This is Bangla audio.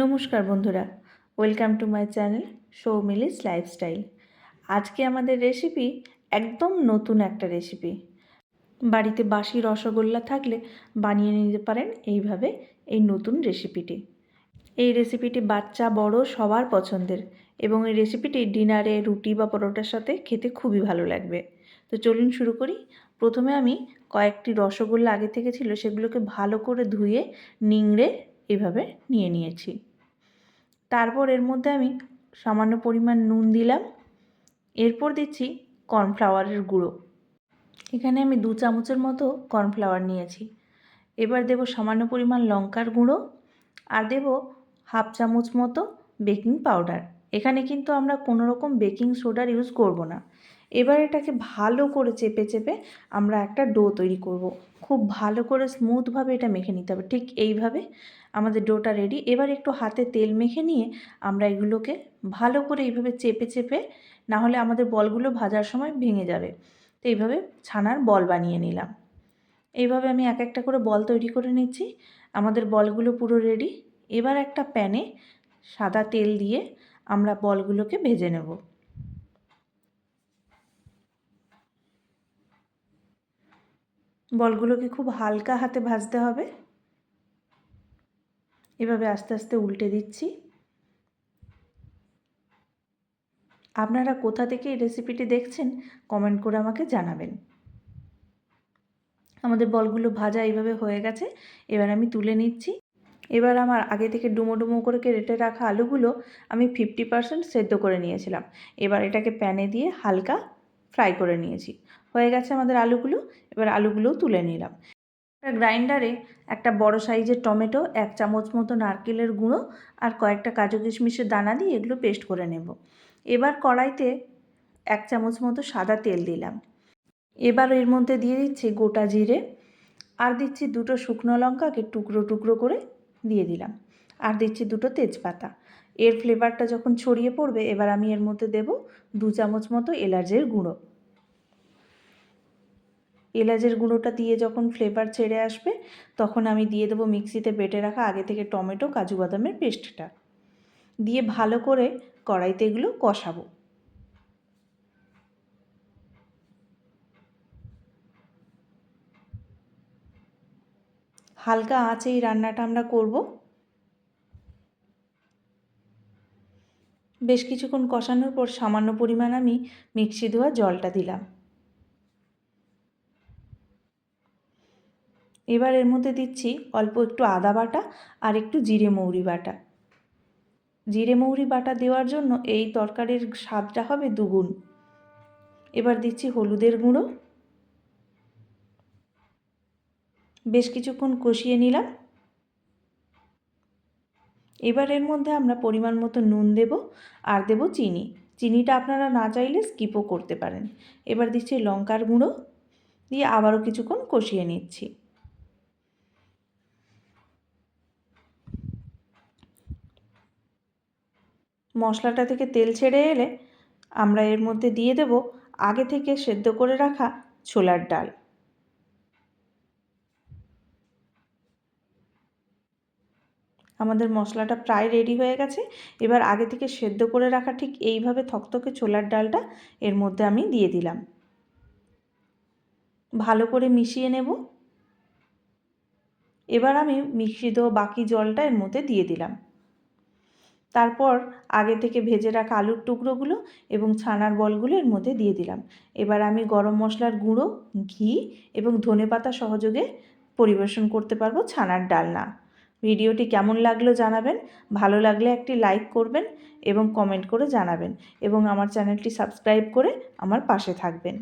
নমস্কার বন্ধুরা, welcome to my channel সৌমিলিস lifestyle. আজকে আমাদের রেসিপি একদম নতুন একটা রেসিপি। বাড়িতে বাসি রসগোল্লা থাকলে বানিয়ে নিতে পারেন এইভাবে এই নতুন রেসিপিটি। এই রেসিপিটি বাচ্চা, বড়, সবার পছন্দের এবং এই রেসিপিটি ডিনারে, রুটি বা পরোটার সাথে খেতে খুবই ভালো লাগবে। তো চলুন শুরু করি। প্রথমে আমি কয়েকটি রসগোল্লা আগে থেকে ছিল সেগুলোকে ভালো করে ধুয়ে, নিংড়ে এভাবে নিয়ে নিয়েছি। তারপর এর মধ্যে আমি সামান্য পরিমাণ নুন দিলাম। এরপর দিচ্ছি কর্নফ্লাওয়ারের গুঁড়ো। এখানে আমি দু চামচের মতো কর্নফ্লাওয়ার নিয়েছি। এবার দেব সামান্য পরিমাণ লঙ্কার গুঁড়ো আর দেব হাফ চামচ মতো বেকিং পাউডার। এখানে কিন্তু আমরা কোনো রকম বেকিং সোডার ইউজ করব না। এবার এটাকে ভালো করে চেপে চেপে আমরা একটা ডো তৈরি করব। খুব ভালো করে স্মুথভাবে এটা মেখে নিতে হবে। ঠিক এইভাবে আমাদের ডোটা রেডি এবার একটু হাতে তেল মেখে নিয়ে আমরা এগুলোকে ভালো করে এইভাবে চেপে চেপে না হলে আমাদের বলগুলো ভাজার সময় ভেঙে যাবে। তো এইভাবে ছানার বল বানিয়ে নিলাম। এইভাবে আমি এক একটা করে বল তৈরি করে নিচ্ছি। আমাদের বলগুলো পুরো রেডি এবার একটা প্যানে সাদা তেল দিয়ে আমরা বলগুলোকে ভেজে নেব। বলগুলোকে খুব হালকা হাতে ভাজতে হবে। এভাবে আস্তে আস্তে উল্টে দিচ্ছি। আপনারা কোথা থেকে এই রেসিপিটি দেখছেন কমেন্ট করে আমাকে জানাবেন। আমাদের বলগুলো ভাজা এইভাবে হয়ে গেছে, এবার আমি তুলে নিচ্ছি। এবার আমার আগে থেকে ডুমো ডুমো করে কেটে রাখা আলুগুলো আমি ফিফটি পারসেন্ট সেদ্ধ করে নিয়েছিলাম। এবার এটাকে প্যানে দিয়ে হালকা ফ্রাই করে নিয়েছি। হয়ে গেছে আমাদের আলুগুলো, এবার আলুগুলোও তুলে নিলাম। একটা গ্রাইন্ডারে একটা বড় সাইজের টমেটো, এক চামচ মতো নারকেলের গুঁড়ো আর কয়েকটা কাজু কিশমিশের দানা দিয়ে এগুলো পেস্ট করে নেব। এবার কড়াইতে এক চামচ মতো সাদা তেল দিলাম। এবার এর মধ্যে দিয়ে দিচ্ছি গোটা জিরে আর দিচ্ছি দুটো শুকনো লঙ্কাকে টুকরো টুকরো করে দিয়ে দিলাম। আর দিচ্ছি দুটো তেজপাতা। এর ফ্লেভারটা যখন ছড়িয়ে পড়বে, এবার আমি এর মধ্যে দেব দু চামচ মতো এলাচের গুঁড়ো। এলাচের গুঁড়োটা দিয়ে যখন ফ্লেভার ছেড়ে আসবে, তখন আমি দিয়ে দেবো মিক্সিতে বেটে রাখা আগে থেকে টমেটো, কাজু বাদামের পেস্টটা। দিয়ে ভালো করে কড়াইতে এগুলো কষাবো। হালকা আঁচে এই রান্নাটা আমরা করব। বেশ কিছুক্ষণ কষানোর পর সামান্য পরিমাণ আমি মিক্সি ধোয়া জলটা দিলাম। এবার এর মধ্যে দিচ্ছি অল্প একটু আদা বাটা আর একটু জিরে মৌরি বাটা। জিরে মৌরি বাটা দেওয়ার জন্য এই তরকারির স্বাদটা হবে দুগুণ। এবার দিচ্ছি হলুদের গুঁড়ো। বেশ কিছুক্ষণ কষিয়ে নিলাম। এবার এর মধ্যে আমরা পরিমাণ মতো নুন দেব আর দেব চিনি। চিনিটা আপনারা না চাইলে স্কিপও করতে পারেন। এবার দিচ্ছি লঙ্কার গুঁড়ো। দিয়ে আবারও কিছুক্ষণ কষিয়ে নিচ্ছি। মশলাটা থেকে তেল ছেড়ে এলে আমরা এর মধ্যে দিয়ে দেব আগে থেকে সেদ্ধ করে রাখা ছোলার ডাল। আমাদের মশলাটা প্রায় রেডি হয়ে গেছে। এবার আগে থেকে সেদ্ধ করে রাখা ঠিক এইভাবে থকথকে ছোলার ডালটা এর মধ্যে আমি দিয়ে দিলাম। ভালো করে মিশিয়ে নেব। এবার আমি মিশ্রিত বাকি জলটা এর মধ্যে দিয়ে দিলাম। তারপর আগে থেকে ভেজে রাখা আলুর টুকরোগুলো এবং ছানার বলগুলো এর মধ্যে দিয়ে দিলাম। এবার আমি গরম মশলার গুঁড়ো, ঘি এবং ধনে পাতা সহযোগে পরিবেশন করতে পারব ছানার ডালনা। ভিডিওটি কেমন লাগল জানাবেন, ভালো লাগলে একটি লাইক করবেন এবং কমেন্ট করে জানাবেন এবং আমার চ্যানেলটি সাবস্ক্রাইব করে আমার পাশে থাকবেন।